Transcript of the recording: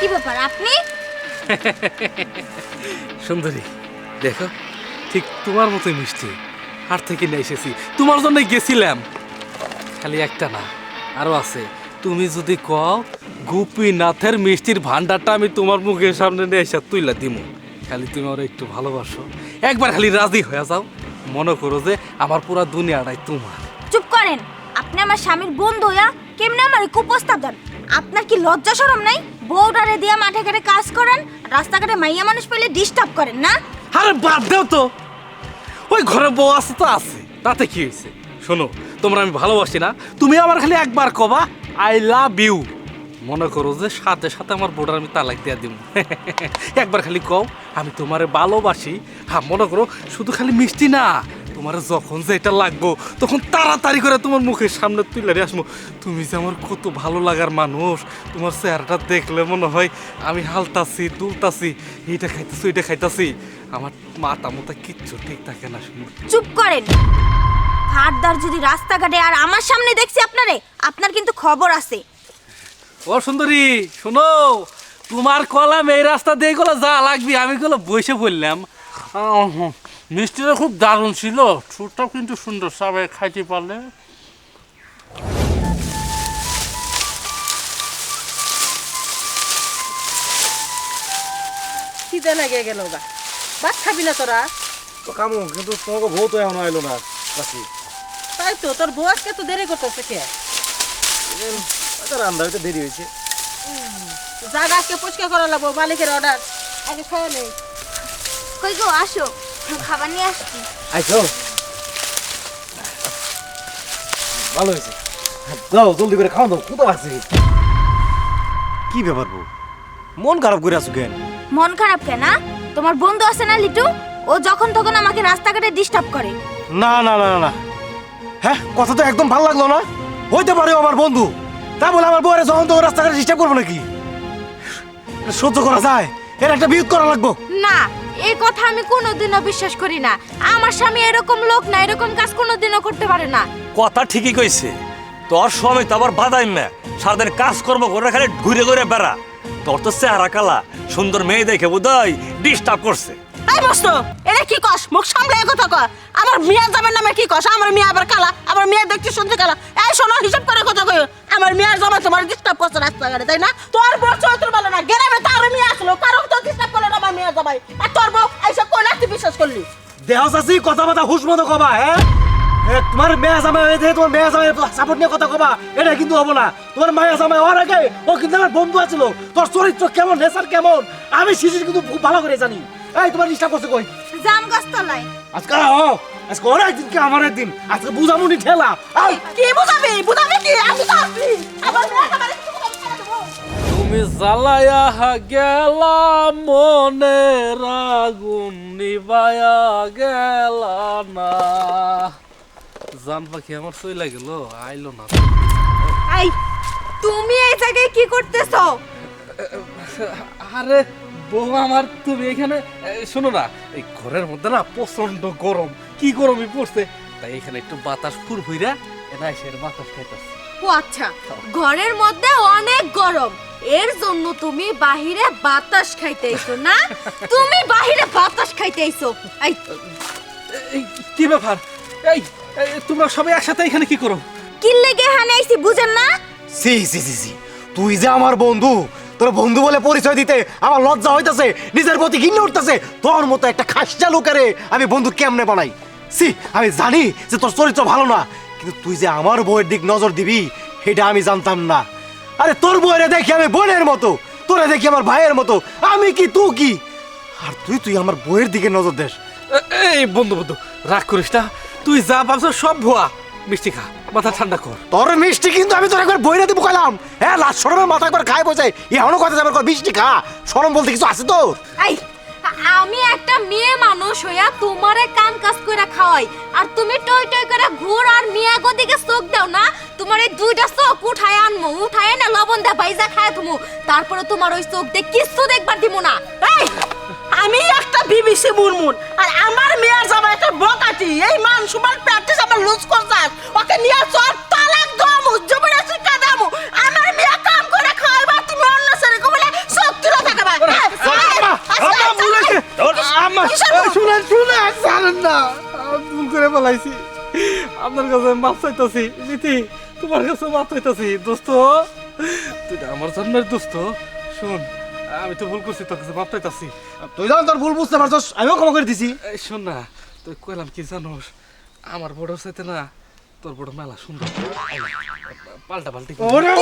কি ব্যাপার আপনি? সুন্দরী দেখো ঠিক তোমার মতোই মিষ্টি। হাট থেকে নিয়ে এসেছি তোমার জন্য গেছিলাম। খালি একটা না আরও আছে। তুমি যদি কও গোপীনাথের মিষ্টির ভান্ডারটা আমি তোমার মুখের সামনে নিয়ে এসে তুইলা দিমু। খালি তুমি আমার একটু ভালোবাসো। একবার খালি রাজি হয়ে যাও। মনে করো যে আমার পুরা দুনিয়াটাই তোমার। চুপ করেন আপনি আমার স্বামীর বন্ধু হইয়া কেমনে আমার কুপ্রস্তাব দেন? আপনার কি লজ্জা শরম নাই? বউডারে দিয়া মাঠে ঘাটে কাজ করেন, রাস্তাঘাটে মাইয়া মানুষ পেলে ডিস্টার্ব করেন, না? আরে বাদ দাও তো। ওই ঘরে বউ আছে তো আছে। তাতে কি হয়েছে? শোনো, তোমরা আমি ভালোবাসি না। তুমি আমার খালি একবার কবা আই লাভ ইউ মনে করো যে সাথে সাথে আমার বোর্ডার আমি তালাক দিয়ে দিব একবার খালি কও, আমি তোমারে ভালোবাসি। হ্যাঁ মনে করো, শুধু খালি মিষ্টি না। তোমার যখন যে এটা লাগবো তখন তাড়াতাড়ি করে তোমার মুখের সামনে তুলে আসব। তুমি যে আমার কত ভালো লাগার মানুষ তোমার চেহারাটা দেখলে মনে হয় আমি হালতাছি দুলতাছি এইটা খাইতেছি ওইটা খাইতাছি। আমার মাথা মোতা কিচ্ছু ঠিক থাকে না শুনি চুপ করেন। হাটদার যদি রাস্তাঘাটে আর আমার সামনে দেখছি আপনারে আপনার কিন্তু খবর আছে। ও সুন্দরী শোনো তোমার কলাম এই রাস্তা দিয়ে গেলো যা লাগবে আমি গুলো বসে পড়লাম। মিষ্টিটা খুব দারুণ ছিল। ঠোঁটটাও কিন্তু সুন্দর সবাই খাইতে পারলে। খিদে লাগে গেল গা। ভাত খাবি না তোরা? তো কামু কিন্তু তোমাকে বউ তো এখন আইলো না তাই তো তোর বউ আজকে তো দেরি করতেছে কে? রান্না হইতে দেরি হয়েছে। জায়গা আজকে পরিষ্কার করা লাগবো মালিকের অর্ডার আগে খাওয়া নেই। কই গো আসো। খাবার নিয়ে আসছি আইছো ভালো হয়েছে। যাও জলদি করে খাওয়া দাও কোথাও আছে কি ব্যাপার বউ? মন খারাপ করে আছো কেন? মন খারাপ কেন? তোমার বন্ধু আছে না লিটু? ও যখন তখন আমাকে রাস্তাঘাটে ডিস্টার্ব করে। না না না না, না। হ্যাঁ কথা তো একদম ভালো লাগল না। হইতে পারে আমার বন্ধু। তা বলে আমার বউরে যখন তো রাস্তাঘাটে ডিস্টার্ব করব নাকি? সহ্য করা যায়। এর একটা বিয়োগ করা লাগবো। না এই কথা আমি কোনোদিনও বিশ্বাস করি না। আমার স্বামী এরকম লোক না এরকম কাজ কোনোদিনও করতে পারে না। কথা ঠিকই কইছে। তোর স্বামী তো আবার বাদাই মে সারাদিন কাজকর্ম করে খালি ঘুরে ঘুরে বেড়া। তোর তো চেহারা কালা সুন্দর মেয়ে দেখে বোধহয় ডিস্টার্ব করছে। এই মস্ত এটা কি কস? মুখ সামলে কথা কর আমার মিয়া জামের নামে কি কস? আমার মিয়া আবার কালা আমার মিয়া দেখতে শুনতে কালা। এই শোনো হিসাব করে কথা কই আমার মিয়ার জামাই তোমার ডিস্টার্ব করছে রাস্তাঘাটে তাই না? তোর বউ চৈত্র বলে না গ্রামে না আমার আর তোর বউ এইসব কই তুই বিশ্বাস করলি? দেহ চাষি কথা বাতা হুশ মতো কবা হ্যাঁ এ, তোমার মেয়া জামাই হয়ে তোমার মেয়া জামাই সাপোর্ট নিয়ে কথা কবা এটা কিন্তু হব না। তোমার মায়া জামাই হওয়ার আগে ও কিন্তু আমার বন্ধু আছিল। তোর চরিত্র কেমন নেশার কেমন আমি শিশির কিন্তু খুব ভালো করে জানি। এই তোমার ডিস্টার্ব করছে কই? জাম গাছ তলায়। আজকে ও আজকে ওর একদিন কি আমার একদিন? আজকে বুঝামুনি ঠেলা কি বুঝাবি? বুঝাবি কি? আমি তো আসবি আমার মিয়া জামাই তুমি জ্বালায়া গেলা মনের আগুন নিবায়া গেলা না জান পাখি আমার সই গেল আইলো না। এই তুমি এই জায়গায় কি করতেছো? আরে বউ আমার তুমি এখানে শোনো না এই ঘরের মধ্যে না প্রচণ্ড গরম। কি গরমই পড়ছে। তাই এখানে একটু বাতাস ফুরফুইরা এটা এসে বাতাস খাইতেছে। ও আচ্ছা ঘরের মধ্যে অনেক গরম। এর জন্য তুমি বাহিরে বাতাস খাইতে আইছো না? তুমি বাহিরে বাতাস খাইতে আইছো। এই কি ব্যাপার? এই তোমরা সবাই একসাথে এখানে কি করো? কি লেগে হানে আইছি বুঝেন না? সি সি সি সি তুই যে আমার বন্ধু তোর বন্ধু বলে পরিচয় দিতে আমার লজ্জা হইতাছে নিজের প্রতি ঘিন্নে উঠতেছে তোর মতো একটা খাসটা লোকেরে আমি বন্ধু কেমনে বানাই? সি আমি জানি যে তোর চরিত্র ভালো না কিন্তু তুই যে আমার বইয়ের দিক নজর দিবি সেটা আমি জানতাম না। আরে তোর বউয়ের দেখি আমি বোনের মতো তোরে দেখি আমার ভাইয়ের মতো আমি কি তুই কি? আর তুই তুই আমার বইয়ের দিকে নজর দেস। এ- এই বন্ধু বন্ধু রাগ করিস না তুই যা ভাবছ সব ভুয়া। মিষ্টি খা মাথা ঠান্ডা কর। তোর মিষ্টি কিন্তু আমি তোর একবার বইরা দিব কইলাম হ্যাঁ লাস্ট সরমের মাথা একবার খাই বসে এখনও কথা যাবার কর মিষ্টি খা। সরম বলতে কিছু আছে তোর? এই আমি একটা মেয়ে মানুষ হইয়া তোমারে কাম কাজ করে খাওয়াই। আর তুমি টই টই করে ঘুর আর মিয়া গো দিকে চোখ দাও না। তোমার এই দুইটা চোখ উঠায় আনমু, উঠায় না লবণ দা বাইজা খায় তুমি তারপরে তোমার ওই চোখ দিয়ে কিচ্ছু দেখবার দিব না। এই, আমি একটা বিবিসি মুরমুন আর আমার মেয়ের জামাই একটা বকাটি এই মান সুমান প্র্যাকটিস আমার লুজ করছাস ওকে নিয়ে চল না। আমি ভুল করে বলাইছি আপনার কাছে মাপ চাইতাছি। নীতি তোমার কাছে মাপ চাইতাছি। দোস্ত তুই আমার জন্মের দোস্ত। শুন আমি তো ভুল করছি তোর কাছে মাপ চাইতাছি। তুই যখন তোর ভুল বুঝতে পারছস আমিও ক্ষমা করে দিছি। এই শোন না তুই কইলাম কি জানোস? আমার বড় চাইতে না তোর বড় মেলা সুন্দর। পাল্টা পাল্টি। ওরে!